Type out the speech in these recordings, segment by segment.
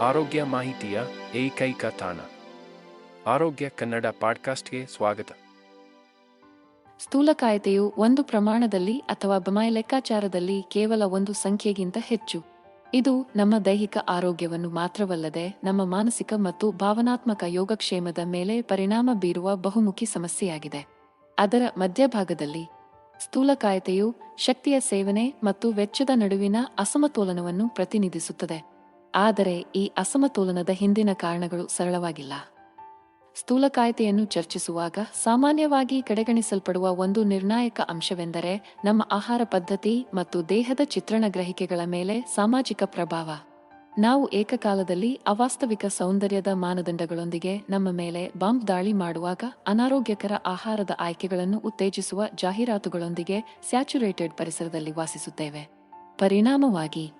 ಆರೋಗ್ಯ ಮಾಹಿತಿಯ ಏಕೈಕ ತಾಣ. ಆರೋಗ್ಯ ಕನ್ನಡ ಪಾಡ್ಕಾಸ್ಟ್ಗೆ ಸ್ವಾಗತ. ಸ್ಥೂಲಕಾಯತೆಯು ಒಂದು ಪ್ರಮಾಣದಲ್ಲಿ ಅಥವಾ ಬಮಾಯ ಲೆಕ್ಕಾಚಾರದಲ್ಲಿ ಕೇವಲ ಒಂದು ಸಂಖ್ಯೆಗಿಂತ ಹೆಚ್ಚು. ಇದು ನಮ್ಮ ದೈಹಿಕ ಆರೋಗ್ಯವನ್ನು ಮಾತ್ರವಲ್ಲದೆ ನಮ್ಮ ಮಾನಸಿಕ ಮತ್ತು ಭಾವನಾತ್ಮಕ ಯೋಗಕ್ಷೇಮದ ಮೇಲೆ ಪರಿಣಾಮ ಬೀರುವ ಬಹುಮುಖಿ ಸಮಸ್ಯೆಯಾಗಿದೆ. ಅದರ ಮಧ್ಯಭಾಗದಲ್ಲಿ ಸ್ಥೂಲಕಾಯತೆಯು ಶಕ್ತಿಯ ಸೇವನೆ ಮತ್ತು ವೆಚ್ಚದ ನಡುವಿನ ಅಸಮತೋಲನವನ್ನು ಪ್ರತಿನಿಧಿಸುತ್ತದೆ. ಆದರೆ ಈ ಅಸಮತೋಲನದ ಹಿಂದಿನ ಕಾರಣಗಳು ಸರಳವಾಗಿಲ್ಲ. ಸ್ಥೂಲಕಾಯತೆಯನ್ನು ಚರ್ಚಿಸುವಾಗ ಸಾಮಾನ್ಯವಾಗಿ ಕಡೆಗಣಿಸಲ್ಪಡುವ ಒಂದು ನಿರ್ಣಾಯಕ ಅಂಶವೆಂದರೆ ನಮ್ಮ ಆಹಾರ ಪದ್ಧತಿ ಮತ್ತು ದೇಹದ ಚಿತ್ರಣ ಗ್ರಹಿಕೆಗಳ ಮೇಲೆ ಸಾಮಾಜಿಕ ಪ್ರಭಾವ. ನಾವು ಏಕಕಾಲದಲ್ಲಿ ಅವಾಸ್ತವಿಕ ಸೌಂದರ್ಯದ ಮಾನದಂಡಗಳೊಂದಿಗೆ ನಮ್ಮ ಮೇಲೆ ಬಾಂಬ್ ದಾಳಿ ಮಾಡುವಾಗ ಅನಾರೋಗ್ಯಕರ ಆಹಾರದ ಆಯ್ಕೆಗಳನ್ನು ಉತ್ತೇಜಿಸುವ ಜಾಹೀರಾತುಗಳೊಂದಿಗೆ ಸ್ಯಾಚುರೇಟೆಡ್ ಪರಿಸರದಲ್ಲಿ ವಾಸಿಸುತ್ತೇವೆ. ಪರಿಣಾಮವಾಗಿ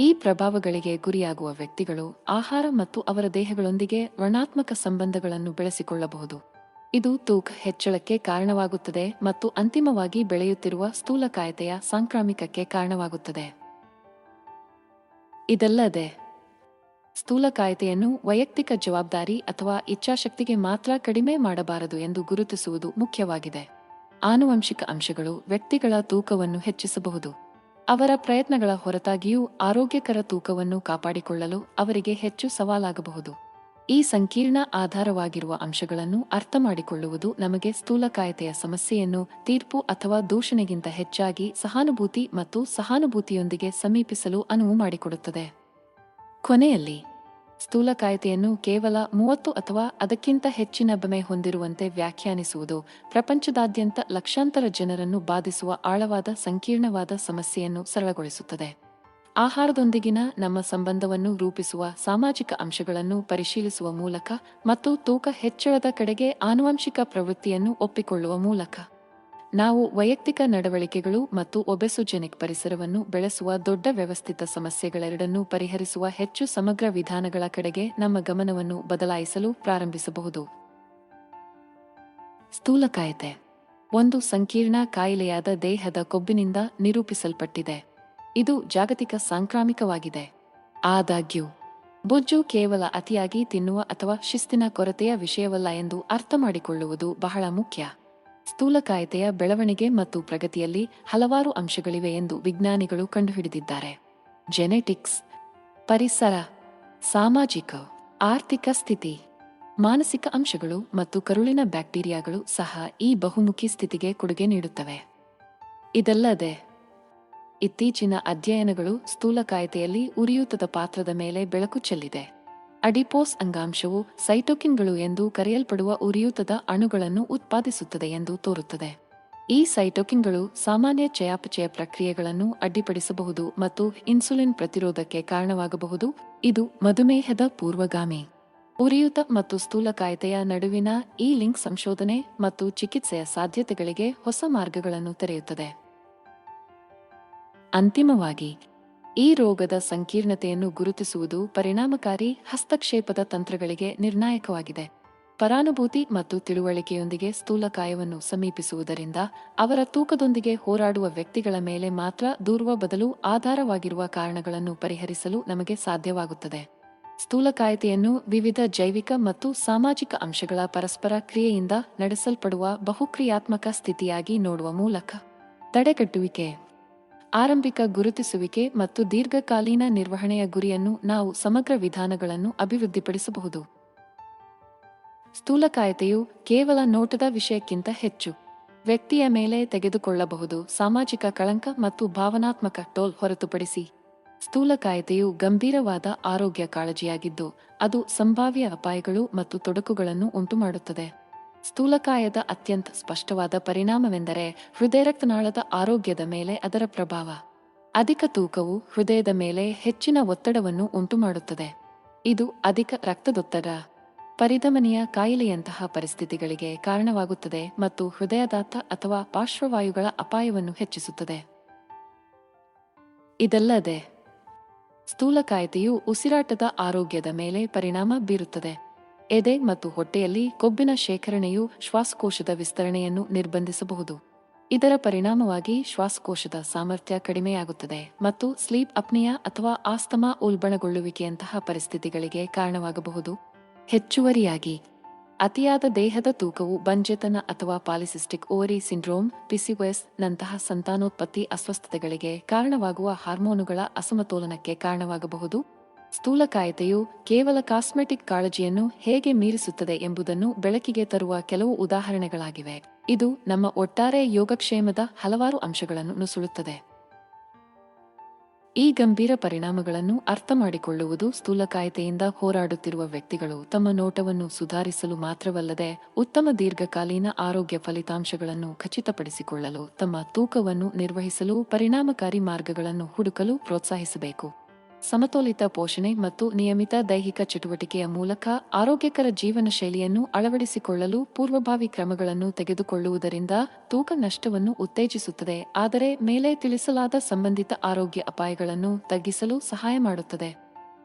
ಈ ಪ್ರಭಾವಗಳಿಗೆ ಗುರಿಯಾಗುವ ವ್ಯಕ್ತಿಗಳು ಆಹಾರ ಮತ್ತು ಅವರ ದೇಹಗಳೊಂದಿಗೆ ಋಣಾತ್ಮಕ ಸಂಬಂಧಗಳನ್ನು ಬೆಳೆಸಿಕೊಳ್ಳಬಹುದು. ಇದು ತೂಕ ಹೆಚ್ಚಳಕ್ಕೆ ಕಾರಣವಾಗುತ್ತದೆ ಮತ್ತು ಅಂತಿಮವಾಗಿ ಬೆಳೆಯುತ್ತಿರುವ ಸ್ಥೂಲಕಾಯತೆಯ ಸಾಂಕ್ರಾಮಿಕಕ್ಕೆ ಕಾರಣವಾಗುತ್ತದೆ. ಇದಲ್ಲದೆ ಸ್ಥೂಲಕಾಯತೆಯನ್ನು ವೈಯಕ್ತಿಕ ಜವಾಬ್ದಾರಿ ಅಥವಾ ಇಚ್ಛಾಶಕ್ತಿಗೆ ಮಾತ್ರ ಕಡಿಮೆ ಮಾಡಬಾರದು ಎಂದು ಗುರುತಿಸುವುದು ಮುಖ್ಯವಾಗಿದೆ. ಆನುವಂಶಿಕ ಅಂಶಗಳು ವ್ಯಕ್ತಿಗಳ ತೂಕವನ್ನು ಹೆಚ್ಚಿಸಬಹುದು. ಅವರ ಪ್ರಯತ್ನಗಳ ಹೊರತಾಗಿಯೂ ಆರೋಗ್ಯಕರ ತೂಕವನ್ನು ಕಾಪಾಡಿಕೊಳ್ಳಲು ಅವರಿಗೆ ಹೆಚ್ಚು ಸವಾಲಾಗಬಹುದು. ಈ ಸಂಕೀರ್ಣ ಆಧಾರವಾಗಿರುವ ಅಂಶಗಳನ್ನು ಅರ್ಥ ಮಾಡಿಕೊಳ್ಳುವುದು ನಮಗೆ ಸ್ಥೂಲಕಾಯತೆಯ ಸಮಸ್ಯೆಯನ್ನು ತೀರ್ಪು ಅಥವಾ ದೂಷಣೆಗಿಂತ ಹೆಚ್ಚಾಗಿ ಸಹಾನುಭೂತಿ ಮತ್ತು ಸಹಾನುಭೂತಿಯೊಂದಿಗೆ ಸಮೀಪಿಸಲು ಅನುವು ಮಾಡಿಕೊಡುತ್ತದೆ. ಕೊನೆಯಲ್ಲಿ ಸ್ಥೂಲಕಾಯತೆಯನ್ನು ಕೇವಲ ಮೂವತ್ತು ಅಥವಾ ಅದಕ್ಕಿಂತ ಹೆಚ್ಚಿನ ಬಮೆ ಹೊಂದಿರುವಂತೆ ವ್ಯಾಖ್ಯಾನಿಸುವುದು ಪ್ರಪಂಚದಾದ್ಯಂತ ಲಕ್ಷಾಂತರ ಜನರನ್ನು ಬಾಧಿಸುವ ಆಳವಾದ ಸಂಕೀರ್ಣವಾದ ಸಮಸ್ಯೆಯನ್ನು ಸರಳಗೊಳಿಸುತ್ತದೆ. ಆಹಾರದೊಂದಿಗಿನ ನಮ್ಮ ಸಂಬಂಧವನ್ನು ರೂಪಿಸುವ ಸಾಮಾಜಿಕ ಅಂಶಗಳನ್ನು ಪರಿಶೀಲಿಸುವ ಮೂಲಕ ಮತ್ತು ತೂಕ ಹೆಚ್ಚಳದ ಕಡೆಗೆ ಆನುವಂಶಿಕ ಪ್ರವೃತ್ತಿಯನ್ನು ಒಪ್ಪಿಕೊಳ್ಳುವ ಮೂಲಕ. ನಾವು ವೈಯಕ್ತಿಕ ನಡವಳಿಕೆಗಳು ಮತ್ತು ಒಬೆಸೊಜೆನಿಕ್ ಪರಿಸರವನ್ನು ಬೆಳೆಸುವ ದೊಡ್ಡ ವ್ಯವಸ್ಥಿತ ಸಮಸ್ಯೆಗಳೆರಡನ್ನೂ ಪರಿಹರಿಸುವ ಹೆಚ್ಚು ಸಮಗ್ರ ವಿಧಾನಗಳ ಕಡೆಗೆ ನಮ್ಮ ಗಮನವನ್ನು ಬದಲಾಯಿಸಲು ಪ್ರಾರಂಭಿಸಬಹುದು. ಸ್ಥೂಲಕಾಯತೆ. ಒಂದು ಸಂಕೀರ್ಣ ಕಾಯಿಲೆಯಾದ ದೇಹದ ಕೊಬ್ಬಿನಿಂದ ನಿರೂಪಿಸಲ್ಪಟ್ಟಿದೆ. ಇದು ಜಾಗತಿಕ ಸಾಂಕ್ರಾಮಿಕವಾಗಿದೆ. ಆದಾಗ್ಯೂ, ಬೊಜ್ಜು ಕೇವಲ ಅತಿಯಾಗಿ ತಿನ್ನುವ ಅಥವಾ ಶಿಸ್ತಿನ ಕೊರತೆಯ ವಿಷಯವಲ್ಲ ಎಂದು ಅರ್ಥಮಾಡಿಕೊಳ್ಳುವುದು ಬಹಳ ಮುಖ್ಯ. ಸ್ಥೂಲಕಾಯತೆಯ ಬೆಳವಣಿಗೆ ಮತ್ತು ಪ್ರಗತಿಯಲ್ಲಿ ಹಲವಾರು ಅಂಶಗಳಿವೆ ಎಂದು ವಿಜ್ಞಾನಿಗಳು ಕಂಡುಹಿಡಿದಿದ್ದಾರೆ. ಜೆನೆಟಿಕ್ಸ್ ಪರಿಸರ, ಸಾಮಾಜಿಕ, ಆರ್ಥಿಕ ಸ್ಥಿತಿ, ಮಾನಸಿಕ ಅಂಶಗಳು ಮತ್ತು ಕರುಳಿನ ಬ್ಯಾಕ್ಟೀರಿಯಾಗಳು ಸಹ ಈ ಬಹುಮುಖಿ ಸ್ಥಿತಿಗೆ ಕೊಡುಗೆ ನೀಡುತ್ತವೆ. ಇದಲ್ಲದೆ, ಇತ್ತೀಚಿನ ಅಧ್ಯಯನಗಳು ಸ್ಥೂಲಕಾಯತೆಯಲ್ಲಿ ಉರಿಯೂತದ ಪಾತ್ರದ ಮೇಲೆ ಬೆಳಕು ಚೆಲ್ಲಿದೆ. ಅಡಿಪೋಸ್ ಅಂಗಾಂಶವು ಸೈಟೋಕಿನ್ಗಳು ಎಂದು ಕರೆಯಲ್ಪಡುವ ಉರಿಯೂತದ ಅಣುಗಳನ್ನು ಉತ್ಪಾದಿಸುತ್ತದೆ ಎಂದು ತೋರುತ್ತದೆ. ಈ ಸೈಟೋಕಿನ್ಗಳು ಸಾಮಾನ್ಯ ಚಯಾಪಚಯ ಪ್ರಕ್ರಿಯೆಗಳನ್ನು ಅಡ್ಡಿಪಡಿಸಬಹುದು ಮತ್ತು ಇನ್ಸುಲಿನ್ ಪ್ರತಿರೋಧಕ್ಕೆ ಕಾರಣವಾಗಬಹುದು. ಇದು ಮಧುಮೇಹದ ಪೂರ್ವಗಾಮಿ. ಉರಿಯೂತ ಮತ್ತು ಸ್ಥೂಲಕಾಯತೆಯ ನಡುವಿನ ಈ ಲಿಂಕ್ ಸಂಶೋಧನೆ ಮತ್ತು ಚಿಕಿತ್ಸೆಯ ಸಾಧ್ಯತೆಗಳಿಗೆ ಹೊಸ ಮಾರ್ಗಗಳನ್ನು ತೆರೆಯುತ್ತದೆ. ಅಂತಿಮವಾಗಿ ಈ ರೋಗದ ಸಂಕೀರ್ಣತೆಯನ್ನು ಗುರುತಿಸುವುದು ಪರಿಣಾಮಕಾರಿ ಹಸ್ತಕ್ಷೇಪದ ತಂತ್ರಗಳಿಗೆ ನಿರ್ಣಾಯಕವಾಗಿದೆ. ಪರಾನುಭೂತಿ ಮತ್ತು ತಿಳುವಳಿಕೆಯೊಂದಿಗೆ ಸ್ಥೂಲಕಾಯವನ್ನು ಸಮೀಪಿಸುವುದರಿಂದ ಅವರ ತೂಕದೊಂದಿಗೆ ಹೋರಾಡುವ ವ್ಯಕ್ತಿಗಳ ಮೇಲೆ ಮಾತ್ರ ದೂರುವ ಬದಲು ಆಧಾರವಾಗಿರುವ ಕಾರಣಗಳನ್ನು ಪರಿಹರಿಸಲು ನಮಗೆ ಸಾಧ್ಯವಾಗುತ್ತದೆ. ಸ್ಥೂಲಕಾಯತೆಯನ್ನು ವಿವಿಧ ಜೈವಿಕ ಮತ್ತು ಸಾಮಾಜಿಕ ಅಂಶಗಳ ಪರಸ್ಪರ ಕ್ರಿಯೆಯಿಂದ ನಡೆಸಲ್ಪಡುವ ಬಹುಕ್ರಿಯಾತ್ಮಕ ಸ್ಥಿತಿಯಾಗಿ ನೋಡುವ ಮೂಲಕ. ತಡೆಗಟ್ಟುವಿಕೆ. ಆರಂಭಿಕ ಗುರುತಿಸುವಿಕೆ ಮತ್ತು ದೀರ್ಘಕಾಲೀನ ನಿರ್ವಹಣೆಯ ಗುರಿಯನ್ನು ನಾವು ಸಮಗ್ರ ವಿಧಾನಗಳನ್ನು ಅಭಿವೃದ್ಧಿಪಡಿಸಬಹುದು. ಸ್ಥೂಲಕಾಯತೆಯು ಕೇವಲ ನೋಟದ ವಿಷಯಕ್ಕಿಂತ ಹೆಚ್ಚು. ವ್ಯಕ್ತಿಯ ಮೇಲೆ ತೆಗೆದುಕೊಳ್ಳಬಹುದು ಸಾಮಾಜಿಕ ಕಳಂಕ ಮತ್ತು ಭಾವನಾತ್ಮಕ ಟೋಲ್ ಹೊರತುಪಡಿಸಿ. ಸ್ಥೂಲಕಾಯತೆಯು ಗಂಭೀರವಾದ ಆರೋಗ್ಯ ಕಾಳಜಿಯಾಗಿದ್ದು, ಅದು ಸಂಭಾವ್ಯ ಅಪಾಯಗಳು ಮತ್ತು ತೊಡಕುಗಳನ್ನು ಉಂಟುಮಾಡುತ್ತದೆ. ಸ್ಥೂಲಕಾಯದ ಅತ್ಯಂತ ಸ್ಪಷ್ಟವಾದ ಪರಿಣಾಮವೆಂದರೆ ಹೃದಯರಕ್ತನಾಳದ ಆರೋಗ್ಯದ ಮೇಲೆ ಅದರ ಪ್ರಭಾವ. ಅಧಿಕ ತೂಕವು ಹೃದಯದ ಮೇಲೆ ಹೆಚ್ಚಿನ ಒತ್ತಡವನ್ನು ಉಂಟುಮಾಡುತ್ತದೆ. ಇದು ಅಧಿಕ ರಕ್ತದೊತ್ತಡ, ಪರಿಧಮನಿಯ ಕಾಯಿಲೆಯಂತಹ ಪರಿಸ್ಥಿತಿಗಳಿಗೆ ಕಾರಣವಾಗುತ್ತದೆ ಮತ್ತು ಹೃದಯದಾತ ಅಥವಾ ಪಾರ್ಶ್ವವಾಯುಗಳ ಅಪಾಯವನ್ನು ಹೆಚ್ಚಿಸುತ್ತದೆ. ಇದಲ್ಲದೆ, ಸ್ಥೂಲಕಾಯತೆಯು ಉಸಿರಾಟದ ಆರೋಗ್ಯದ ಮೇಲೆ ಪರಿಣಾಮ ಬೀರುತ್ತದೆ. ಎದೆ ಮತ್ತು ಹೊಟ್ಟೆಯಲ್ಲಿ ಕೊಬ್ಬಿನ ಶೇಖರಣೆಯು ಶ್ವಾಸಕೋಶದ ವಿಸ್ತರಣೆಯನ್ನು ನಿರ್ಬಂಧಿಸಬಹುದು. ಇದರ ಪರಿಣಾಮವಾಗಿ ಶ್ವಾಸಕೋಶದ ಸಾಮರ್ಥ್ಯ ಕಡಿಮೆಯಾಗುತ್ತದೆ ಮತ್ತು ಸ್ಲೀಪ್ ಅಪ್ನಿಯಾ ಅಥವಾ ಆಸ್ತಮಾ ಉಲ್ಬಣಗೊಳ್ಳುವಿಕೆಯಂತಹ ಪರಿಸ್ಥಿತಿಗಳಿಗೆ ಕಾರಣವಾಗಬಹುದು. ಹೆಚ್ಚುವರಿಯಾಗಿ, ಅತಿಯಾದ ದೇಹದ ತೂಕವು ಬಂಜೆತನ ಅಥವಾ ಪಾಲಿಸಿಸ್ಟಿಕ್ ಓವರಿ ಸಿಂಡ್ರೋಮ್ ಪಿಸಿಒಎಸ್ ನಂತಹ ಸಂತಾನೋತ್ಪತ್ತಿ ಅಸ್ವಸ್ಥತೆಗಳಿಗೆ ಕಾರಣವಾಗುವ ಹಾರ್ಮೋನುಗಳ ಅಸಮತೋಲನಕ್ಕೆ ಕಾರಣವಾಗಬಹುದು. ಸ್ಥೂಲಕಾಯತೆಯು ಕೇವಲ ಕಾಸ್ಮೆಟಿಕ್ ಕಾಳಜಿಯನ್ನು ಹೇಗೆ ಮೀರಿಸುತ್ತದೆ ಎಂಬುದನ್ನು ಬೆಳಕಿಗೆ ತರುವ ಕೆಲವು ಉದಾಹರಣೆಗಳಾಗಿವೆ. ಇದು ನಮ್ಮ ಒಟ್ಟಾರೆ ಯೋಗಕ್ಷೇಮದ ಹಲವಾರು ಅಂಶಗಳನ್ನು ನುಸುಳುತ್ತದೆ. ಈ ಗಂಭೀರ ಪರಿಣಾಮಗಳನ್ನು ಅರ್ಥ ಮಾಡಿಕೊಳ್ಳುವುದು ಸ್ಥೂಲಕಾಯತೆಯಿಂದ ಹೋರಾಡುತ್ತಿರುವ ವ್ಯಕ್ತಿಗಳು ತಮ್ಮ ನೋಟವನ್ನು ಸುಧಾರಿಸಲು ಮಾತ್ರವಲ್ಲದೆ ಉತ್ತಮ ದೀರ್ಘಕಾಲೀನ ಆರೋಗ್ಯ ಫಲಿತಾಂಶಗಳನ್ನು ಖಚಿತಪಡಿಸಿಕೊಳ್ಳಲು ತಮ್ಮ ತೂಕವನ್ನು ನಿರ್ವಹಿಸಲು ಪರಿಣಾಮಕಾರಿ ಮಾರ್ಗಗಳನ್ನು ಹುಡುಕಲು ಪ್ರೋತ್ಸಾಹಿಸಬೇಕು. ಸಮತೋಲಿತ ಪೋಷಣೆ ಮತ್ತು ನಿಯಮಿತ ದೈಹಿಕ ಚಟುವಟಿಕೆಯ ಮೂಲಕ ಆರೋಗ್ಯಕರ ಜೀವನ ಶೈಲಿಯನ್ನು ಅಳವಡಿಸಿಕೊಳ್ಳಲು ಪೂರ್ವಭಾವಿ ಕ್ರಮಗಳನ್ನು ತೆಗೆದುಕೊಳ್ಳುವುದರಿಂದ ತೂಕ ನಷ್ಟವನ್ನು ಉತ್ತೇಜಿಸುತ್ತದೆ, ಆದರೆ ಮೇಲೆ ತಿಳಿಸಲಾದ ಸಂಬಂಧಿತ ಆರೋಗ್ಯ ಅಪಾಯಗಳನ್ನು ತಗ್ಗಿಸಲು ಸಹಾಯ ಮಾಡುತ್ತದೆ.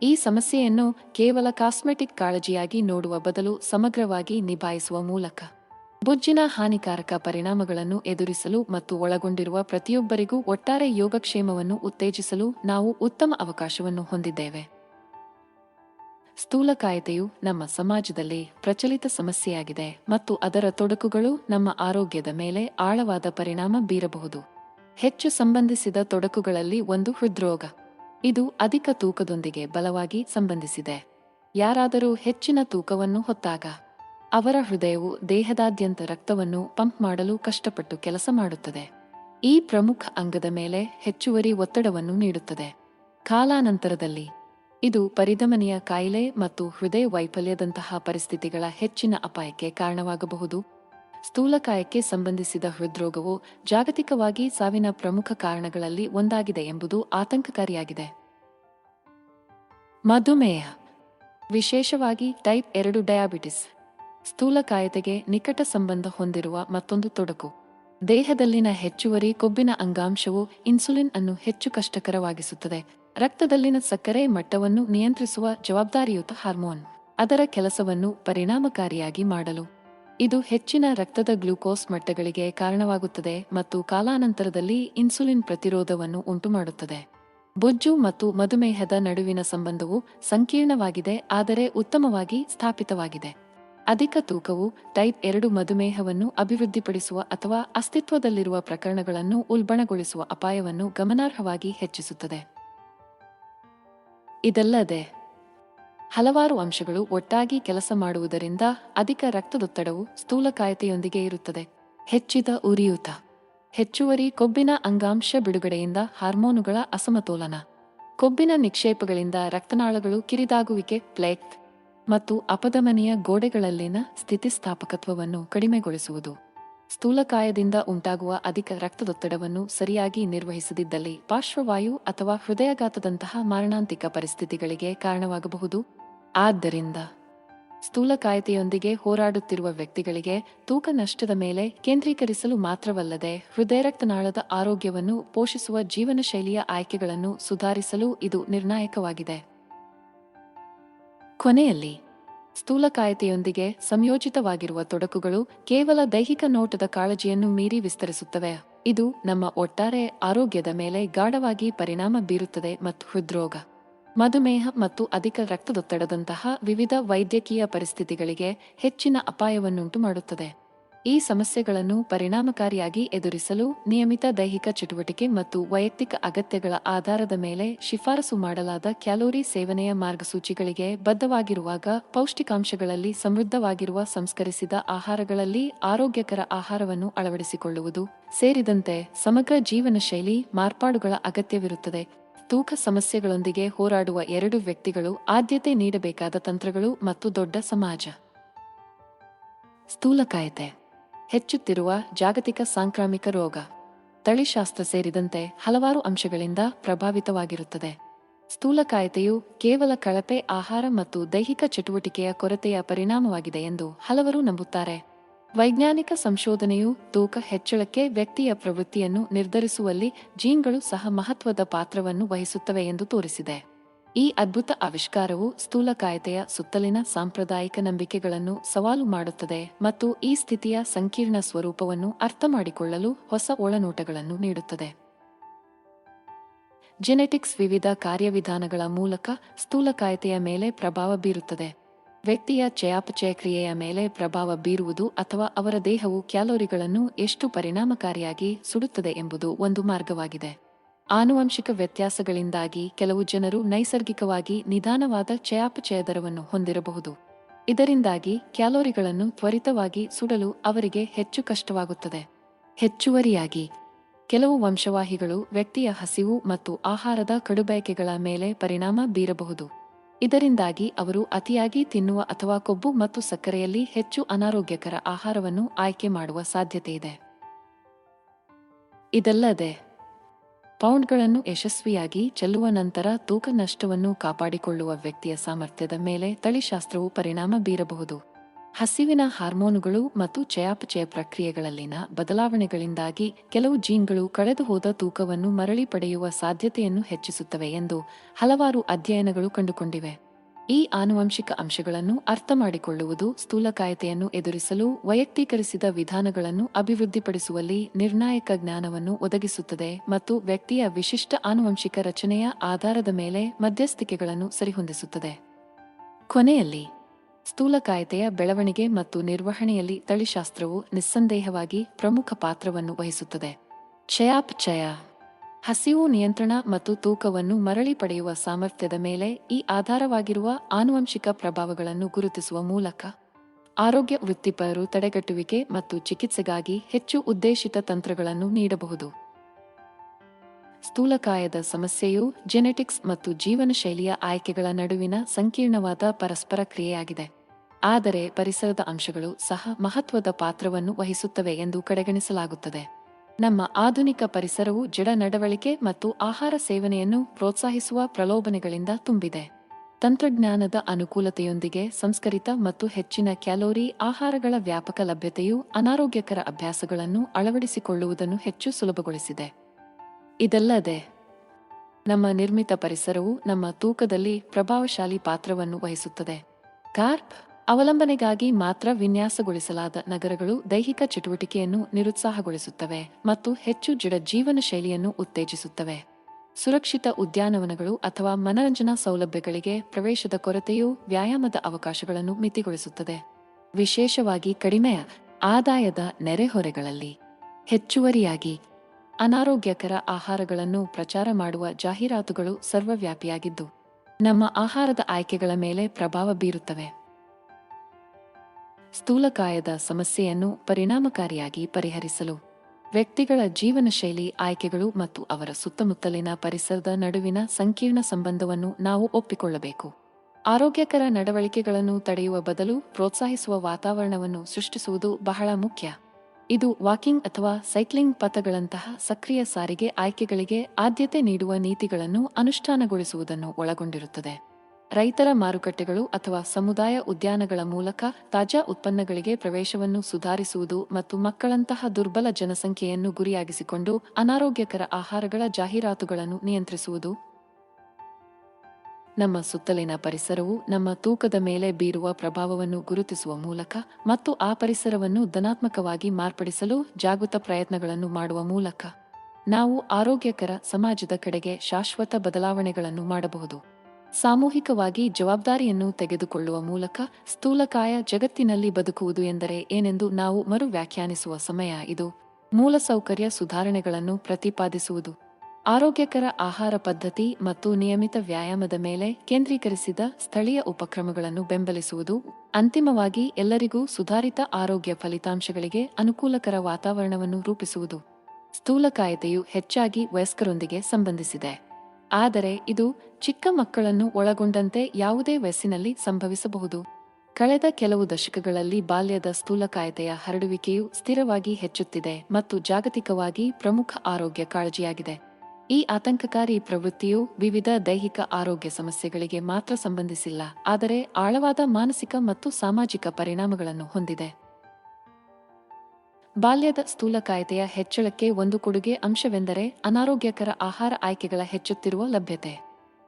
ಈ ಸಮಸ್ಯೆಯನ್ನು ಕೇವಲ ಕಾಸ್ಮೆಟಿಕ್ ಕಾಳಜಿಯಾಗಿ ನೋಡುವ ಬದಲು ಸಮಗ್ರವಾಗಿ ನಿಭಾಯಿಸುವ ಮೂಲಕ. ಬೊಜ್ಜಿನ ಹಾನಿಕಾರಕ ಪರಿಣಾಮಗಳನ್ನು ಎದುರಿಸಲು ಮತ್ತು ಒಳಗೊಂಡಿರುವ ಪ್ರತಿಯೊಬ್ಬರಿಗೂ ಒಟ್ಟಾರೆ ಯೋಗಕ್ಷೇಮವನ್ನು ಉತ್ತೇಜಿಸಲು ನಾವು ಉತ್ತಮ ಅವಕಾಶವನ್ನು ಹೊಂದಿದ್ದೇವೆ. ಸ್ಥೂಲಕಾಯತೆಯು ನಮ್ಮ ಸಮಾಜದಲ್ಲಿ ಪ್ರಚಲಿತ ಸಮಸ್ಯೆಯಾಗಿದೆ ಮತ್ತು ಅದರ ತೊಡಕುಗಳು ನಮ್ಮ ಆರೋಗ್ಯದ ಮೇಲೆ ಆಳವಾದ ಪರಿಣಾಮ ಬೀರಬಹುದು. ಹೆಚ್ಚು ಸಂಬಂಧಿಸಿದ ತೊಡಕುಗಳಲ್ಲಿ ಒಂದು ಹೃದ್ರೋಗ. ಇದು ಅಧಿಕ ತೂಕದೊಂದಿಗೆ ಬಲವಾಗಿ ಸಂಬಂಧಿಸಿದೆ. ಯಾರಾದರೂ ಹೆಚ್ಚಿನ ತೂಕವನ್ನು ಹೊತ್ತಾಗ ಅವರ ಹೃದಯವು ದೇಹದಾದ್ಯಂತ ರಕ್ತವನ್ನು ಪಂಪ್ ಮಾಡಲು ಕಷ್ಟಪಟ್ಟು ಕೆಲಸ ಮಾಡುತ್ತದೆ. ಈ ಪ್ರಮುಖ ಅಂಗದ ಮೇಲೆ ಹೆಚ್ಚುವರಿ ಒತ್ತಡವನ್ನು ನೀಡುತ್ತದೆ. ಕಾಲಾನಂತರದಲ್ಲಿ ಇದು ಪರಿಧಮನಿಯ ಕಾಯಿಲೆ ಮತ್ತು ಹೃದಯ ವೈಫಲ್ಯದಂತಹ ಪರಿಸ್ಥಿತಿಗಳ ಹೆಚ್ಚಿನ ಅಪಾಯಕ್ಕೆ ಕಾರಣವಾಗಬಹುದು. ಸ್ಥೂಲಕಾಯಕ್ಕೆ ಸಂಬಂಧಿಸಿದ ಹೃದ್ರೋಗವು ಜಾಗತಿಕವಾಗಿ ಸಾವಿನ ಪ್ರಮುಖ ಕಾರಣಗಳಲ್ಲಿ ಒಂದಾಗಿದೆ ಎಂಬುದು ಆತಂಕಕಾರಿಯಾಗಿದೆ. ಮಧುಮೇಹ. ವಿಶೇಷವಾಗಿ ಟೈಪ್ ಎರಡು ಡಯಾಬಿಟಿಸ್. ಸ್ಥೂಲಕಾಯತೆಗೆ ನಿಕಟ ಸಂಬಂಧ ಹೊಂದಿರುವ ಮತ್ತೊಂದು ತೊಡಕು. ದೇಹದಲ್ಲಿನ ಹೆಚ್ಚುವರಿ ಕೊಬ್ಬಿನ ಅಂಗಾಂಶವು ಇನ್ಸುಲಿನ್ ಅನ್ನು ಹೆಚ್ಚು ಕಷ್ಟಕರವಾಗಿಸುತ್ತದೆ. ರಕ್ತದಲ್ಲಿನ ಸಕ್ಕರೆ ಮಟ್ಟವನ್ನು ನಿಯಂತ್ರಿಸುವ ಜವಾಬ್ದಾರಿಯುತ ಹಾರ್ಮೋನ್. ಅದರ ಕೆಲಸವನ್ನು ಪರಿಣಾಮಕಾರಿಯಾಗಿ ಮಾಡಲು. ಇದು ಹೆಚ್ಚಿನ ರಕ್ತದ ಗ್ಲೂಕೋಸ್ ಮಟ್ಟಗಳಿಗೆ ಕಾರಣವಾಗುತ್ತದೆ ಮತ್ತು ಕಾಲಾನಂತರದಲ್ಲಿ ಇನ್ಸುಲಿನ್ ಪ್ರತಿರೋಧವನ್ನು ಉಂಟುಮಾಡುತ್ತದೆ. ಬೊಜ್ಜು ಮತ್ತು ಮಧುಮೇಹದ ನಡುವಿನ ಸಂಬಂಧವು ಸಂಕೀರ್ಣವಾಗಿದೆ, ಆದರೆ ಉತ್ತಮವಾಗಿ ಸ್ಥಾಪಿತವಾಗಿದೆ. ಅಧಿಕ ತೂಕವು ಟೈಪ್ ಎರಡು ಮಧುಮೇಹವನ್ನು ಅಭಿವೃದ್ಧಿಪಡಿಸುವ ಅಥವಾ ಅಸ್ತಿತ್ವದಲ್ಲಿರುವ ಪ್ರಕರಣಗಳನ್ನು ಉಲ್ಬಣಗೊಳಿಸುವ ಅಪಾಯವನ್ನು ಗಮನಾರ್ಹವಾಗಿ ಹೆಚ್ಚಿಸುತ್ತದೆ. ಇದಲ್ಲದೆ, ಹಲವಾರು ಅಂಶಗಳು ಒಟ್ಟಾಗಿ ಕೆಲಸ ಮಾಡುವುದರಿಂದ ಅಧಿಕ ರಕ್ತದೊತ್ತಡವು ಸ್ಥೂಲಕಾಯತೆಯೊಂದಿಗೆ ಇರುತ್ತದೆ. ಹೆಚ್ಚಿದ ಉರಿಯೂತ, ಹೆಚ್ಚುವರಿ ಕೊಬ್ಬಿನ ಅಂಗಾಂಶ ಬಿಡುಗಡೆಯಿಂದ ಹಾರ್ಮೋನುಗಳ ಅಸಮತೋಲನ, ಕೊಬ್ಬಿನ ನಿಕ್ಷೇಪಗಳಿಂದ ರಕ್ತನಾಳಗಳು ಕಿರಿದಾಗುವಿಕೆ ಪ್ಲೇಕ್ ಮತ್ತು ಅಪಧಮನಿಯ ಗೋಡೆಗಳಲ್ಲಿನ ಸ್ಥಿತಿಸ್ಥಾಪಕತ್ವವನ್ನು ಕಡಿಮೆಗೊಳಿಸುವುದು. ಸ್ಥೂಲಕಾಯದಿಂದ ಉಂಟಾಗುವ ಅಧಿಕ ರಕ್ತದೊತ್ತಡವನ್ನು ಸರಿಯಾಗಿ ನಿರ್ವಹಿಸದಿದ್ದಲ್ಲಿ ಪಾರ್ಶ್ವವಾಯು ಅಥವಾ ಹೃದಯಘಾತದಂತಹ ಮಾರಣಾಂತಿಕ ಪರಿಸ್ಥಿತಿಗಳಿಗೆ ಕಾರಣವಾಗಬಹುದು. ಆದ್ದರಿಂದ ಸ್ಥೂಲಕಾಯತೆಯೊಂದಿಗೆ ಹೋರಾಡುತ್ತಿರುವ ವ್ಯಕ್ತಿಗಳಿಗೆ ತೂಕ ನಷ್ಟದ ಮೇಲೆ ಕೇಂದ್ರೀಕರಿಸಲು ಮಾತ್ರವಲ್ಲದೆ ಹೃದಯ ರಕ್ತನಾಳದ ಆರೋಗ್ಯವನ್ನು ಪೋಷಿಸುವ ಜೀವನ ಶೈಲಿಯ ಆಯ್ಕೆಗಳನ್ನು ಸುಧಾರಿಸಲು ಇದು ನಿರ್ಣಾಯಕವಾಗಿದೆ. ಕೊನೆಯಲ್ಲಿ ಸ್ಥೂಲಕಾಯತೆಯೊಂದಿಗೆ ಸಂಯೋಜಿತವಾಗಿರುವ ತೊಡಕುಗಳು ಕೇವಲ ದೈಹಿಕ ನೋಟದ ಕಾಳಜಿಯನ್ನು ಮೀರಿ ವಿಸ್ತರಿಸುತ್ತವೆ. ಇದು ನಮ್ಮ ಒಟ್ಟಾರೆ ಆರೋಗ್ಯದ ಮೇಲೆ ಗಾಢವಾಗಿ ಪರಿಣಾಮ ಬೀರುತ್ತದೆ ಮತ್ತು ಹೃದ್ರೋಗ, ಮಧುಮೇಹ ಮತ್ತು ಅಧಿಕ ರಕ್ತದೊತ್ತಡದಂತಹ ವಿವಿಧ ವೈದ್ಯಕೀಯ ಪರಿಸ್ಥಿತಿಗಳಿಗೆ ಹೆಚ್ಚಿನ ಅಪಾಯವನ್ನುಂಟು ಮಾಡುತ್ತದೆ ಈ ಸಮಸ್ಯೆಗಳನ್ನು ಪರಿಣಾಮಕಾರಿಯಾಗಿ ಎದುರಿಸಲು ನಿಯಮಿತ ದೈಹಿಕ ಚಟುವಟಿಕೆ ಮತ್ತು ವೈಯಕ್ತಿಕ ಅಗತ್ಯಗಳ ಆಧಾರದ ಮೇಲೆ ಶಿಫಾರಸು ಮಾಡಲಾದ ಕ್ಯಾಲೋರಿ ಸೇವನೆಯ ಮಾರ್ಗಸೂಚಿಗಳಿಗೆ ಬದ್ಧವಾಗಿರುವಾಗ ಪೌಷ್ಟಿಕಾಂಶಗಳಲ್ಲಿ ಸಮೃದ್ಧವಾಗಿರುವ ಸಂಸ್ಕರಿಸಿದ ಆಹಾರಗಳಲ್ಲಿ ಆರೋಗ್ಯಕರ ಆಹಾರವನ್ನು ಅಳವಡಿಸಿಕೊಳ್ಳುವುದು ಸೇರಿದಂತೆ ಸಮಗ್ರ ಜೀವನ ಶೈಲಿ ಮಾರ್ಪಾಡುಗಳ ಅಗತ್ಯವಿರುತ್ತದೆ. ತೂಕ ಸಮಸ್ಯೆಗಳೊಂದಿಗೆ ಹೋರಾಡುವ ಎರಡು ವ್ಯಕ್ತಿಗಳು ಆದ್ಯತೆ ನೀಡಬೇಕಾದ ತಂತ್ರಗಳು ಮತ್ತು ದೊಡ್ಡ ಸಮಾಜ. ಸ್ಥೂಲಕಾಯತೆ. ಹೆಚ್ಚುತ್ತಿರುವ ಜಾಗತಿಕ ಸಾಂಕ್ರಾಮಿಕ ರೋಗ. ತಳಿಶಾಸ್ತ್ರ ಸೇರಿದಂತೆ ಹಲವಾರು ಅಂಶಗಳಿಂದ ಪ್ರಭಾವಿತವಾಗಿರುತ್ತದೆ. ಸ್ಥೂಲಕಾಯತೆಯು ಕೇವಲ ಕಳಪೆ ಆಹಾರ ಮತ್ತು ದೈಹಿಕ ಚಟುವಟಿಕೆಯ ಕೊರತೆಯ ಪರಿಣಾಮವಾಗಿದೆ ಎಂದು ಹಲವರು ನಂಬುತ್ತಾರೆ. ವೈಜ್ಞಾನಿಕ ಸಂಶೋಧನೆಯು ತೂಕ ಹೆಚ್ಚಳಕ್ಕೆ ವ್ಯಕ್ತಿಯ ಪ್ರವೃತ್ತಿಯನ್ನು ನಿರ್ಧರಿಸುವಲ್ಲಿ ಜೀನ್ಗಳು ಸಹ ಮಹತ್ವದ ಪಾತ್ರವನ್ನು ವಹಿಸುತ್ತವೆ ಎಂದು ತೋರಿಸಿದೆ. ಈ ಅದ್ಭುತ ಆವಿಷ್ಕಾರವು ಸ್ಥೂಲಕಾಯತೆಯ ಸುತ್ತಲಿನ ಸಾಂಪ್ರದಾಯಿಕ ನಂಬಿಕೆಗಳನ್ನು ಸವಾಲು ಮಾಡುತ್ತದೆ ಮತ್ತು ಈ ಸ್ಥಿತಿಯ ಸಂಕೀರ್ಣ ಸ್ವರೂಪವನ್ನು ಅರ್ಥಮಾಡಿಕೊಳ್ಳಲು ಹೊಸ ಒಳನೋಟಗಳನ್ನು ನೀಡುತ್ತದೆ. ಜೆನೆಟಿಕ್ಸ್ ವಿವಿಧ ಕಾರ್ಯವಿಧಾನಗಳ ಮೂಲಕ ಸ್ಥೂಲಕಾಯತೆಯ ಮೇಲೆ ಪ್ರಭಾವ ಬೀರುತ್ತದೆ. ವ್ಯಕ್ತಿಯ ಚಯಾಪಚಯ ಕ್ರಿಯೆಯ ಮೇಲೆ ಪ್ರಭಾವ ಬೀರುವುದು ಅಥವಾ ಅವರ ದೇಹವು ಕ್ಯಾಲೋರಿಗಳನ್ನು ಎಷ್ಟು ಪರಿಣಾಮಕಾರಿಯಾಗಿ ಸುಡುತ್ತದೆ ಎಂಬುದು ಒಂದು ಮಾರ್ಗವಾಗಿದೆ. ಆನುವಂಶಿಕ ವ್ಯತ್ಯಾಸಗಳಿಂದಾಗಿ ಕೆಲವು ಜನರು ನೈಸರ್ಗಿಕವಾಗಿ ನಿಧಾನವಾದ ಚಯಾಪಚಯ ದರವನ್ನು ಹೊಂದಿರಬಹುದು. ಇದರಿಂದಾಗಿ ಕ್ಯಾಲೋರಿಗಳನ್ನು ತ್ವರಿತವಾಗಿ ಸುಡಲು ಅವರಿಗೆ ಹೆಚ್ಚು ಕಷ್ಟವಾಗುತ್ತದೆ. ಹೆಚ್ಚುವರಿಯಾಗಿ, ಕೆಲವು ವಂಶವಾಹಿಗಳು ವ್ಯಕ್ತಿಯ ಹಸಿವು ಮತ್ತು ಆಹಾರದ ಕಡುಬಯಕೆಗಳ ಮೇಲೆ ಪರಿಣಾಮ ಬೀರಬಹುದು. ಇದರಿಂದಾಗಿ ಅವರು ಅತಿಯಾಗಿ ತಿನ್ನುವ ಅಥವಾ ಕೊಬ್ಬು ಮತ್ತು ಸಕ್ಕರೆಯಲ್ಲಿ ಹೆಚ್ಚು ಅನಾರೋಗ್ಯಕರ ಆಹಾರವನ್ನು ಆಯ್ಕೆ ಮಾಡುವ ಸಾಧ್ಯತೆಯಿದೆ ಇದಲ್ಲದೆ ಪೌಂಡ್ಗಳನ್ನು ಯಶಸ್ವಿಯಾಗಿ ಚೆಲ್ಲುವ ನಂತರ ತೂಕ ನಷ್ಟವನ್ನು ಕಾಪಾಡಿಕೊಳ್ಳುವ ವ್ಯಕ್ತಿಯ ಸಾಮರ್ಥ್ಯದ ಮೇಲೆ ತಳಿಶಾಸ್ತ್ರವು ಪರಿಣಾಮ ಬೀರಬಹುದು. ಹಸಿವಿನ ಹಾರ್ಮೋನುಗಳು ಮತ್ತು ಚಯಾಪಚಯ ಪ್ರಕ್ರಿಯೆಗಳಲ್ಲಿನ ಬದಲಾವಣೆಗಳಿಂದಾಗಿ ಕೆಲವು ಜೀನ್ಗಳು ಕಳೆದುಹೋದ ತೂಕವನ್ನು ಮರಳಿ ಪಡೆಯುವ ಸಾಧ್ಯತೆಯನ್ನು ಹೆಚ್ಚಿಸುತ್ತವೆ ಎಂದು ಹಲವಾರು ಅಧ್ಯಯನಗಳು ಕಂಡುಕೊಂಡಿವೆ. ಈ ಆನುವಂಶಿಕ ಅಂಶಗಳನ್ನು ಅರ್ಥ ಮಾಡಿಕೊಳ್ಳುವುದು ಸ್ಥೂಲಕಾಯತೆಯನ್ನು ಎದುರಿಸಲು ವೈಯಕ್ತೀಕರಿಸಿದ ವಿಧಾನಗಳನ್ನು ಅಭಿವೃದ್ಧಿಪಡಿಸುವಲ್ಲಿ ನಿರ್ಣಾಯಕ ಜ್ಞಾನವನ್ನು ಒದಗಿಸುತ್ತದೆ ಮತ್ತು ವ್ಯಕ್ತಿಯ ವಿಶಿಷ್ಟ ಆನುವಂಶಿಕ ರಚನೆಯ ಆಧಾರದ ಮೇಲೆ ಮಧ್ಯಸ್ಥಿಕೆಗಳನ್ನು ಸರಿಹೊಂದಿಸುತ್ತದೆ. ಕೊನೆಯಲ್ಲಿ, ಸ್ಥೂಲಕಾಯತೆಯ ಬೆಳವಣಿಗೆ ಮತ್ತು ನಿರ್ವಹಣೆಯಲ್ಲಿ ತಳಿಶಾಸ್ತ್ರವು ನಿಸ್ಸಂದೇಹವಾಗಿ ಪ್ರಮುಖ ಪಾತ್ರವನ್ನು ವಹಿಸುತ್ತದೆ. ಚಯಾಪಚಯ ಹಸಿವು ನಿಯಂತ್ರಣ ಮತ್ತು ತೂಕವನ್ನು ಮರಳಿ ಪಡೆಯುವ ಸಾಮರ್ಥ್ಯದ ಮೇಲೆ ಈ ಆಧಾರವಾಗಿರುವ ಆನುವಂಶಿಕ ಪ್ರಭಾವಗಳನ್ನು ಗುರುತಿಸುವ ಮೂಲಕ ಆರೋಗ್ಯ ವೃತ್ತಿಪರರು ತಡೆಗಟ್ಟುವಿಕೆ ಮತ್ತು ಚಿಕಿತ್ಸೆಗಾಗಿ ಹೆಚ್ಚು ಉದ್ದೇಶಿತ ತಂತ್ರಗಳನ್ನು ನೀಡಬಹುದು. ಸ್ಥೂಲಕಾಯದ ಸಮಸ್ಯೆಯು ಜೆನೆಟಿಕ್ಸ್ ಮತ್ತು ಜೀವನ ಶೈಲಿಯ ಆಯ್ಕೆಗಳ ನಡುವಿನ ಸಂಕೀರ್ಣವಾದ ಪರಸ್ಪರ ಕ್ರಿಯೆಯಾಗಿದೆ. ಆದರೆ ಪರಿಸರದ ಅಂಶಗಳು ಸಹ ಮಹತ್ವದ ಪಾತ್ರವನ್ನು ವಹಿಸುತ್ತವೆ ಎಂದು ಕಡೆಗಣಿಸಲಾಗುತ್ತದೆ. ನಮ್ಮ ಆಧುನಿಕ ಪರಿಸರವು ಜಡ ನಡವಳಿಕೆ ಮತ್ತು ಆಹಾರ ಸೇವನೆಯನ್ನು ಪ್ರೋತ್ಸಾಹಿಸುವ ಪ್ರಲೋಭನೆಗಳಿಂದ ತುಂಬಿದೆ. ತಂತ್ರಜ್ಞಾನದ ಅನುಕೂಲತೆಯೊಂದಿಗೆ ಸಂಸ್ಕರಿತ ಮತ್ತು ಹೆಚ್ಚಿನ ಕ್ಯಾಲೋರಿ ಆಹಾರಗಳ ವ್ಯಾಪಕ ಲಭ್ಯತೆಯು ಅನಾರೋಗ್ಯಕರ ಅಭ್ಯಾಸಗಳನ್ನು ಅಳವಡಿಸಿಕೊಳ್ಳುವುದನ್ನು ಹೆಚ್ಚು ಸುಲಭಗೊಳಿಸಿದೆ. ಇದಲ್ಲದೆ, ನಮ್ಮ ನಿರ್ಮಿತ ಪರಿಸರವು ನಮ್ಮ ತೂಕದಲ್ಲಿ ಪ್ರಭಾವಶಾಲಿ ಪಾತ್ರವನ್ನು ವಹಿಸುತ್ತದೆ. ಕಾರ್ಪ್ ಅವಲಂಬನೆಗಾಗಿ ಮಾತ್ರ ವಿನ್ಯಾಸಗೊಳಿಸಲಾದ ನಗರಗಳು ದೈಹಿಕ ಚಟುವಟಿಕೆಯನ್ನು ನಿರುತ್ಸಾಹಗೊಳಿಸುತ್ತವೆ ಮತ್ತು ಹೆಚ್ಚು ಜಡ ಜೀವನ ಶೈಲಿಯನ್ನು ಉತ್ತೇಜಿಸುತ್ತವೆ. ಸುರಕ್ಷಿತ ಉದ್ಯಾನವನಗಳು ಅಥವಾ ಮನರಂಜನಾ ಸೌಲಭ್ಯಗಳಿಗೆ ಪ್ರವೇಶದ ಕೊರತೆಯು ವ್ಯಾಯಾಮದ ಅವಕಾಶಗಳನ್ನು ಮಿತಿಗೊಳಿಸುತ್ತದೆ. ವಿಶೇಷವಾಗಿ ಕಡಿಮೆ ಆದಾಯದ ನೆರೆಹೊರೆಗಳಲ್ಲಿ. ಹೆಚ್ಚುವರಿಯಾಗಿ ಅನಾರೋಗ್ಯಕರ ಆಹಾರಗಳನ್ನು ಪ್ರಚಾರ ಮಾಡುವ ಜಾಹೀರಾತುಗಳು ಸರ್ವವ್ಯಾಪಿಯಾಗಿದ್ದು, ನಮ್ಮ ಆಹಾರದ ಆಯ್ಕೆಗಳ ಮೇಲೆ ಪ್ರಭಾವ ಬೀರುತ್ತವೆ. ಸ್ಥೂಲಕಾಯದ ಸಮಸ್ಯೆಯನ್ನು ಪರಿಣಾಮಕಾರಿಯಾಗಿ ಪರಿಹರಿಸಲು ವ್ಯಕ್ತಿಗಳ ಜೀವನ ಶೈಲಿ ಆಯ್ಕೆಗಳು ಮತ್ತು ಅವರ ಸುತ್ತಮುತ್ತಲಿನ ಪರಿಸರದ ನಡುವಿನ ಸಂಕೀರ್ಣ ಸಂಬಂಧವನ್ನು ನಾವು ಒಪ್ಪಿಕೊಳ್ಳಬೇಕು. ಆರೋಗ್ಯಕರ ನಡವಳಿಕೆಗಳನ್ನು ತಡೆಯುವ ಬದಲು ಪ್ರೋತ್ಸಾಹಿಸುವ ವಾತಾವರಣವನ್ನು ಸೃಷ್ಟಿಸುವುದು ಬಹಳ ಮುಖ್ಯ. ಇದು ವಾಕಿಂಗ್ ಅಥವಾ ಸೈಕ್ಲಿಂಗ್ ಪಥಗಳಂತಹ ಸಕ್ರಿಯ ಸಾರಿಗೆ ಆಯ್ಕೆಗಳಿಗೆ ಆದ್ಯತೆ ನೀಡುವ ನೀತಿಗಳನ್ನು ಅನುಷ್ಠಾನಗೊಳಿಸುವುದನ್ನು ಒಳಗೊಂಡಿರುತ್ತದೆ. ರೈತರ ಮಾರುಕಟ್ಟೆಗಳು ಅಥವಾ ಸಮುದಾಯ ಉದ್ಯಾನಗಳ ಮೂಲಕ ತಾಜಾ ಉತ್ಪನ್ನಗಳಿಗೆ ಪ್ರವೇಶವನ್ನು ಸುಧಾರಿಸುವುದು ಮತ್ತು ಮಕ್ಕಳಂತಹ ದುರ್ಬಲ ಜನಸಂಖ್ಯೆಯನ್ನು ಗುರಿಯಾಗಿಸಿಕೊಂಡು ಅನಾರೋಗ್ಯಕರ ಆಹಾರಗಳ ಜಾಹೀರಾತುಗಳನ್ನು ನಿಯಂತ್ರಿಸುವುದು. ನಮ್ಮ ಸುತ್ತಲಿನ ಪರಿಸರವು ನಮ್ಮ ತೂಕದ ಮೇಲೆ ಬೀರುವ ಪ್ರಭಾವವನ್ನು ಗುರುತಿಸುವ ಮೂಲಕ ಮತ್ತು ಆ ಪರಿಸರವನ್ನು ಧನಾತ್ಮಕವಾಗಿ ಮಾರ್ಪಡಿಸಲು ಜಾಗೃತ ಪ್ರಯತ್ನಗಳನ್ನು ಮಾಡುವ ಮೂಲಕ ನಾವು ಆರೋಗ್ಯಕರ ಸಮಾಜದ ಕಡೆಗೆ ಶಾಶ್ವತ ಬದಲಾವಣೆಗಳನ್ನು ಮಾಡಬಹುದು. ಸಾಮೂಹಿಕವಾಗಿ ಜವಾಬ್ದಾರಿಯನ್ನು ತೆಗೆದುಕೊಳ್ಳುವ ಮೂಲಕ ಸ್ಥೂಲಕಾಯ ಜಗತ್ತಿನಲ್ಲಿ ಬದುಕುವುದು ಎಂದರೆ ಏನೆಂದು ನಾವು ಮರು ವ್ಯಾಖ್ಯಾನಿಸುವ ಸಮಯ ಇದು. ಮೂಲಸೌಕರ್ಯ ಸುಧಾರಣೆಗಳನ್ನು ಪ್ರತಿಪಾದಿಸುವುದು. ಆರೋಗ್ಯಕರ ಆಹಾರ ಪದ್ಧತಿ ಮತ್ತು ನಿಯಮಿತ ವ್ಯಾಯಾಮದ ಮೇಲೆ ಕೇಂದ್ರೀಕರಿಸಿದ ಸ್ಥಳೀಯ ಉಪಕ್ರಮಗಳನ್ನು ಬೆಂಬಲಿಸುವುದು, ಅಂತಿಮವಾಗಿ ಎಲ್ಲರಿಗೂ ಸುಧಾರಿತ ಆರೋಗ್ಯ ಫಲಿತಾಂಶಗಳಿಗೆ ಅನುಕೂಲಕರ ವಾತಾವರಣವನ್ನು ರೂಪಿಸುವುದು. ಸ್ಥೂಲಕಾಯತೆಯು ಹೆಚ್ಚಾಗಿ ವಯಸ್ಕರೊಂದಿಗೆ ಸಂಬಂಧಿಸಿದೆ. ಆದರೆ ಇದು ಚಿಕ್ಕ ಮಕ್ಕಳನ್ನು ಒಳಗೊಂಡಂತೆ ಯಾವುದೇ ವಯಸ್ಸಿನಲ್ಲಿ ಸಂಭವಿಸಬಹುದು. ಕಳೆದ ಕೆಲವು ದಶಕಗಳಲ್ಲಿ ಬಾಲ್ಯದ ಸ್ಥೂಲಕಾಯತೆಯ ಹರಡುವಿಕೆಯು ಸ್ಥಿರವಾಗಿ ಹೆಚ್ಚುತ್ತಿದೆ ಮತ್ತು ಜಾಗತಿಕವಾಗಿ ಪ್ರಮುಖ ಆರೋಗ್ಯ ಕಾಳಜಿಯಾಗಿದೆ. ಈ ಆತಂಕಕಾರಿ ಪ್ರವೃತ್ತಿಯು ವಿವಿಧ ದೈಹಿಕ ಆರೋಗ್ಯ ಸಮಸ್ಯೆಗಳಿಗೆ ಮಾತ್ರ ಸಂಬಂಧಿಸಿಲ್ಲ, ಆದರೆ ಆಳವಾದ ಮಾನಸಿಕ ಮತ್ತು ಸಾಮಾಜಿಕ ಪರಿಣಾಮಗಳನ್ನು ಹೊಂದಿದೆ. ಬಾಲ್ಯದ ಸ್ಥೂಲಕಾಯತೆಯ ಹೆಚ್ಚಳಕ್ಕೆ ಒಂದು ಕೊಡುಗೆ ಅಂಶವೆಂದರೆ ಅನಾರೋಗ್ಯಕರ ಆಹಾರ ಆಯ್ಕೆಗಳ ಹೆಚ್ಚುತ್ತಿರುವ ಲಭ್ಯತೆ.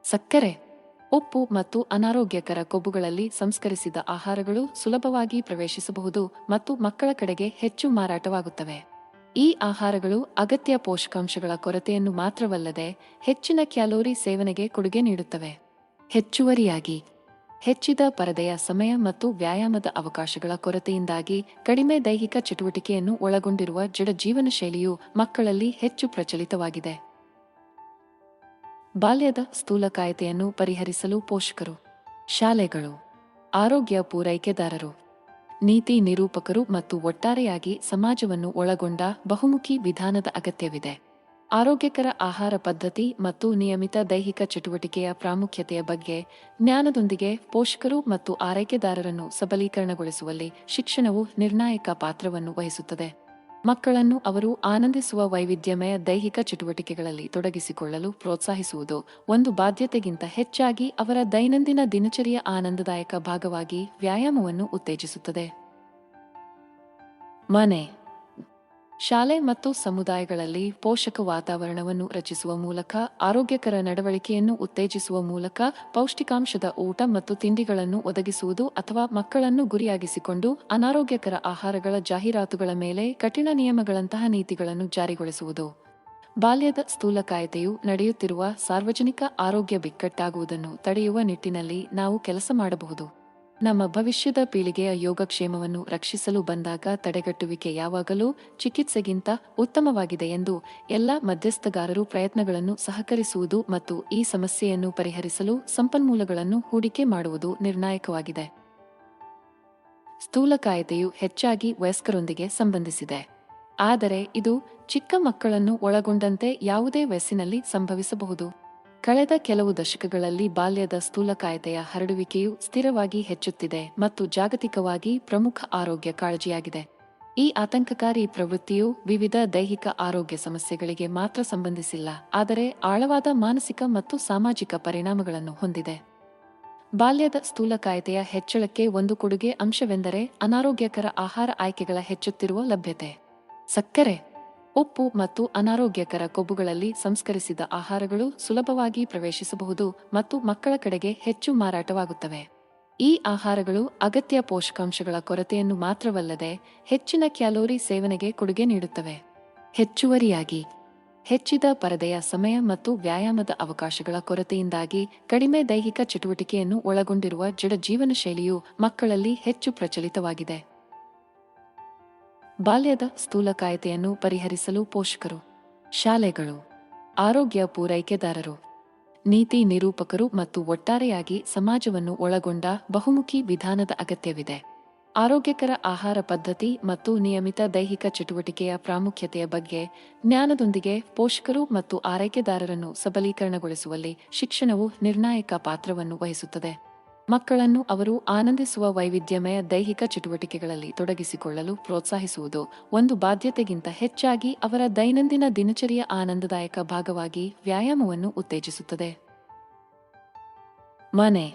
ಸಕ್ಕರೆ, ಉಪ್ಪು ಮತ್ತು ಅನಾರೋಗ್ಯಕರ ಕೊಬ್ಬುಗಳಲ್ಲಿ ಸಂಸ್ಕರಿಸಿದ ಆಹಾರಗಳು ಸುಲಭವಾಗಿ ಪ್ರವೇಶಿಸಬಹುದು ಮತ್ತು ಮಕ್ಕಳ ಕಡೆಗೆ ಹೆಚ್ಚು ಮಾರಾಟವಾಗುತ್ತವೆ. ಈ ಆಹಾರಗಳು ಅಗತ್ಯ ಪೋಷಕಾಂಶಗಳ ಕೊರತೆಯನ್ನು ಮಾತ್ರವಲ್ಲದೆ ಹೆಚ್ಚಿನ ಕ್ಯಾಲೋರಿ ಸೇವನೆಗೆ ಕೊಡುಗೆ ನೀಡುತ್ತವೆ. ಹೆಚ್ಚುವರಿಯಾಗಿ ಹೆಚ್ಚಿದ ಪರದೆಯ ಸಮಯ ಮತ್ತು ವ್ಯಾಯಾಮದ ಅವಕಾಶಗಳ ಕೊರತೆಯಿಂದಾಗಿ ಕಡಿಮೆ ದೈಹಿಕ ಚಟುವಟಿಕೆಯನ್ನು ಒಳಗೊಂಡಿರುವ ಜಡ ಜೀವನ ಶೈಲಿಯು ಮಕ್ಕಳಲ್ಲಿ ಹೆಚ್ಚು ಪ್ರಚಲಿತವಾಗಿದೆ. ಬಾಲ್ಯದ ಸ್ಥೂಲಕಾಯತೆಯನ್ನು ಪರಿಹರಿಸಲು ಪೋಷಕರು, ಶಾಲೆಗಳು, ಆರೋಗ್ಯ ಪೂರೈಕೆದಾರರು, ನೀತಿ ನಿರೂಪಕರು ಮತ್ತು ಒಟ್ಟಾರೆಯಾಗಿ ಸಮಾಜವನ್ನು ಒಳಗೊಂಡ ಬಹುಮುಖಿ ವಿಧಾನದ ಅಗತ್ಯವಿದೆ. ಆರೋಗ್ಯಕರ ಆಹಾರ ಪದ್ಧತಿ ಮತ್ತು ನಿಯಮಿತ ದೈಹಿಕ ಚಟುವಟಿಕೆಯ ಪ್ರಾಮುಖ್ಯತೆಯ ಬಗ್ಗೆ ಜ್ಞಾನದೊಂದಿಗೆ ಪೋಷಕರು ಮತ್ತು ಆರೈಕೆದಾರರನ್ನು ಸಬಲೀಕರಣಗೊಳಿಸುವಲ್ಲಿ ಶಿಕ್ಷಣವು ನಿರ್ಣಾಯಕ ಪಾತ್ರವನ್ನು ವಹಿಸುತ್ತದೆ. ಮಕ್ಕಳನ್ನು ಅವರು ಆನಂದಿಸುವ ವೈವಿಧ್ಯಮಯ ದೈಹಿಕ ಚಟುವಟಿಕೆಗಳಲ್ಲಿ ತೊಡಗಿಸಿಕೊಳ್ಳಲು ಪ್ರೋತ್ಸಾಹಿಸುವುದು ಒಂದು ಬಾಧ್ಯತೆಗಿಂತ ಹೆಚ್ಚಾಗಿ ಅವರ ದೈನಂದಿನ ದಿನಚರಿಯ ಆನಂದದಾಯಕ ಭಾಗವಾಗಿ ವ್ಯಾಯಾಮವನ್ನು ಉತ್ತೇಜಿಸುತ್ತದೆ. ಮನೆ ಶಾಲೆ ಮತ್ತು ಸಮುದಾಯಗಳಲ್ಲಿ ಪೋಷಕ ವಾತಾವರಣವನ್ನು ರಚಿಸುವ ಮೂಲಕ, ಆರೋಗ್ಯಕರ ನಡವಳಿಕೆಯನ್ನು ಉತ್ತೇಜಿಸುವ ಮೂಲಕ ಪೌಷ್ಟಿಕಾಂಶದ ಊಟ ಮತ್ತು ತಿಂಡಿಗಳನ್ನು ಒದಗಿಸುವುದು ಅಥವಾ ಮಕ್ಕಳನ್ನು ಗುರಿಯಾಗಿಸಿಕೊಂಡು ಅನಾರೋಗ್ಯಕರ ಆಹಾರಗಳ ಜಾಹೀರಾತುಗಳ ಮೇಲೆ ಕಠಿಣ ನಿಯಮಗಳಂತಹ ನೀತಿಗಳನ್ನು ಜಾರಿಗೊಳಿಸುವುದು. ಬಾಲ್ಯದ ಸ್ಥೂಲಕಾಯತೆಯು ನಡೆಯುತ್ತಿರುವ ಸಾರ್ವಜನಿಕ ಆರೋಗ್ಯ ಬಿಕ್ಕಟ್ಟಾಗುವುದನ್ನು ತಡೆಯುವ ನಿಟ್ಟಿನಲ್ಲಿ ನಾವು ಕೆಲಸ ಮಾಡಬಹುದು. ನಮ್ಮ ಭವಿಷ್ಯದ ಪೀಳಿಗೆಯ ಯೋಗಕ್ಷೇಮವನ್ನು ರಕ್ಷಿಸಲು ಬಂದಾಗ ತಡೆಗಟ್ಟುವಿಕೆ ಯಾವಾಗಲೂ ಚಿಕಿತ್ಸೆಗಿಂತ ಉತ್ತಮವಾಗಿದೆ ಎಂದು ಎಲ್ಲ ಮಧ್ಯಸ್ಥಗಾರರು ಪ್ರಯತ್ನಗಳನ್ನು ಸಹಕರಿಸುವುದು ಮತ್ತು ಈ ಸಮಸ್ಯೆಯನ್ನು ಪರಿಹರಿಸಲು ಸಂಪನ್ಮೂಲಗಳನ್ನು ಹೂಡಿಕೆ ಮಾಡುವುದು ನಿರ್ಣಾಯಕವಾಗಿದೆ. ಸ್ಥೂಲಕಾಯತೆಯು ಹೆಚ್ಚಾಗಿ ವಯಸ್ಕರೊಂದಿಗೆ ಸಂಬಂಧಿಸಿದೆ. ಆದರೆ ಇದು ಚಿಕ್ಕ ಮಕ್ಕಳನ್ನು ಒಳಗೊಂಡಂತೆ ಯಾವುದೇ ವಯಸ್ಸಿನಲ್ಲಿ ಸಂಭವಿಸಬಹುದು. ಕಳೆದ ಕೆಲವು ದಶಕಗಳಲ್ಲಿ ಬಾಲ್ಯದ ಸ್ಥೂಲಕಾಯತೆಯ ಹರಡುವಿಕೆಯು ಸ್ಥಿರವಾಗಿ ಹೆಚ್ಚುತ್ತಿದೆ ಮತ್ತು ಜಾಗತಿಕವಾಗಿ ಪ್ರಮುಖ ಆರೋಗ್ಯ ಕಾಳಜಿಯಾಗಿದೆ. ಈ ಆತಂಕಕಾರಿ ಪ್ರವೃತ್ತಿಯು ವಿವಿಧ ದೈಹಿಕ ಆರೋಗ್ಯ ಸಮಸ್ಯೆಗಳಿಗೆ ಮಾತ್ರ ಸಂಬಂಧಿಸಿಲ್ಲ, ಆದರೆ ಆಳವಾದ ಮಾನಸಿಕ ಮತ್ತು ಸಾಮಾಜಿಕ ಪರಿಣಾಮಗಳನ್ನು ಹೊಂದಿದೆ. ಬಾಲ್ಯದ ಸ್ಥೂಲಕಾಯತೆಯ ಹೆಚ್ಚಳಕ್ಕೆ ಒಂದು ಕೊಡುಗೆ ಅಂಶವೆಂದರೆ ಅನಾರೋಗ್ಯಕರ ಆಹಾರ ಆಯ್ಕೆಗಳ ಹೆಚ್ಚುತ್ತಿರುವ ಲಭ್ಯತೆ. ಸಕ್ಕರೆ ಉಪ್ಪು ಮತ್ತು ಅನಾರೋಗ್ಯಕರ ಕೊಬ್ಬುಗಳಲ್ಲಿ ಸಂಸ್ಕರಿಸಿದ ಆಹಾರಗಳು ಸುಲಭವಾಗಿ ಪ್ರವೇಶಿಸಬಹುದು ಮತ್ತು ಮಕ್ಕಳ ಕಡೆಗೆ ಹೆಚ್ಚು ಮಾರಾಟವಾಗುತ್ತವೆ. ಈ ಆಹಾರಗಳು ಅಗತ್ಯ ಪೋಷಕಾಂಶಗಳ ಕೊರತೆಯನ್ನು ಮಾತ್ರವಲ್ಲದೆ ಹೆಚ್ಚಿನ ಕ್ಯಾಲೋರಿ ಸೇವನೆಗೆ ಕೊಡುಗೆ ನೀಡುತ್ತವೆ. ಹೆಚ್ಚುವರಿಯಾಗಿ, ಹೆಚ್ಚಿದ ಪರದೆಯ ಸಮಯ ಮತ್ತು ವ್ಯಾಯಾಮದ ಅವಕಾಶಗಳ ಕೊರತೆಯಿಂದಾಗಿ ಕಡಿಮೆ ದೈಹಿಕ ಚಟುವಟಿಕೆಯನ್ನು ಒಳಗೊಂಡಿರುವ ಜಡ ಜೀವನ ಶೈಲಿಯು ಮಕ್ಕಳಲ್ಲಿ ಹೆಚ್ಚು ಪ್ರಚಲಿತವಾಗಿದೆ. ಬಾಲ್ಯದ ಸ್ಥೂಲಕಾಯತೆಯನ್ನು ಪರಿಹರಿಸಲು ಪೋಷಕರು, ಶಾಲೆಗಳು, ಆರೋಗ್ಯ ಪೂರೈಕೆದಾರರು, ನೀತಿ ನಿರೂಪಕರು ಮತ್ತು ಒಟ್ಟಾರೆಯಾಗಿ ಸಮಾಜವನ್ನು ಒಳಗೊಂಡ ಬಹುಮುಖಿ ವಿಧಾನದ ಅಗತ್ಯವಿದೆ. ಆರೋಗ್ಯಕರ ಆಹಾರ ಪದ್ಧತಿ ಮತ್ತು ನಿಯಮಿತ ದೈಹಿಕ ಚಟುವಟಿಕೆಯ ಪ್ರಾಮುಖ್ಯತೆಯ ಬಗ್ಗೆ ಜ್ಞಾನದೊಂದಿಗೆ ಪೋಷಕರು ಮತ್ತು ಆರೈಕೆದಾರರನ್ನು ಸಬಲೀಕರಣಗೊಳಿಸುವಲ್ಲಿ ಶಿಕ್ಷಣವು ನಿರ್ಣಾಯಕ ಪಾತ್ರವನ್ನು ವಹಿಸುತ್ತದೆ. ಮಕ್ಕಳನ್ನು ಅವರು ಆನಂದಿಸುವ ವೈವಿಧ್ಯಮಯ ದೈಹಿಕ ಚಟುವಟಿಕೆಗಳಲ್ಲಿ ತೊಡಗಿಸಿಕೊಳ್ಳಲು ಪ್ರೋತ್ಸಾಹಿಸುವುದು ಒಂದು ಬಾಧ್ಯತೆಗಿಂತ ಹೆಚ್ಚಾಗಿ ಅವರ ದೈನಂದಿನ ದಿನಚರಿಯ ಆನಂದದಾಯಕ ಭಾಗವಾಗಿ ವ್ಯಾಯಾಮವನ್ನು ಉತ್ತೇಜಿಸುತ್ತದೆ. ಮನೆ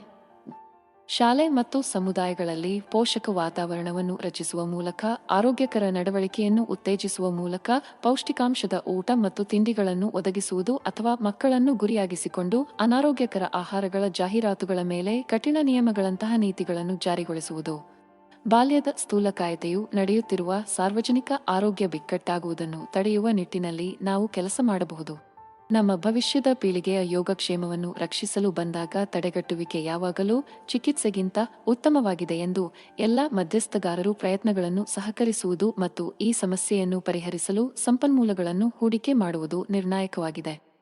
ಶಾಲೆ ಮತ್ತು ಸಮುದಾಯಗಳಲ್ಲಿ ಪೋಷಕ ವಾತಾವರಣವನ್ನು ರಚಿಸುವ ಮೂಲಕ, ಆರೋಗ್ಯಕರ ನಡವಳಿಕೆಯನ್ನು ಉತ್ತೇಜಿಸುವ ಮೂಲಕ ಪೌಷ್ಟಿಕಾಂಶದ ಊಟ ಮತ್ತು ತಿಂಡಿಗಳನ್ನು ಒದಗಿಸುವುದು ಅಥವಾ ಮಕ್ಕಳನ್ನು ಗುರಿಯಾಗಿಸಿಕೊಂಡು ಅನಾರೋಗ್ಯಕರ ಆಹಾರಗಳ ಜಾಹೀರಾತುಗಳ ಮೇಲೆ ಕಠಿಣ ನಿಯಮಗಳಂತಹ ನೀತಿಗಳನ್ನು ಜಾರಿಗೊಳಿಸುವುದು. ಬಾಲ್ಯದ ಸ್ಥೂಲಕಾಯತೆಯು ನಡೆಯುತ್ತಿರುವ ಸಾರ್ವಜನಿಕ ಆರೋಗ್ಯ ಬಿಕ್ಕಟ್ಟಾಗುವುದನ್ನು ತಡೆಯುವ ನಿಟ್ಟಿನಲ್ಲಿ ನಾವು ಕೆಲಸ ಮಾಡಬಹುದು. ನಮ್ಮ ಭವಿಷ್ಯದ ಪೀಳಿಗೆಯ ಯೋಗಕ್ಷೇಮವನ್ನು ರಕ್ಷಿಸಲು ಬಂದಾಗ ತಡೆಗಟ್ಟುವಿಕೆ ಯಾವಾಗಲೂ ಚಿಕಿತ್ಸೆಗಿಂತ ಉತ್ತಮವಾಗಿದೆ ಎಂದು ಎಲ್ಲ ಮಧ್ಯಸ್ಥಗಾರರು ಪ್ರಯತ್ನಗಳನ್ನು ಸಹಕರಿಸುವುದು ಮತ್ತು ಈ ಸಮಸ್ಯೆಯನ್ನು ಪರಿಹರಿಸಲು ಸಂಪನ್ಮೂಲಗಳನ್ನು ಹೂಡಿಕೆ ಮಾಡುವುದು ನಿರ್ಣಾಯಕವಾಗಿದೆ.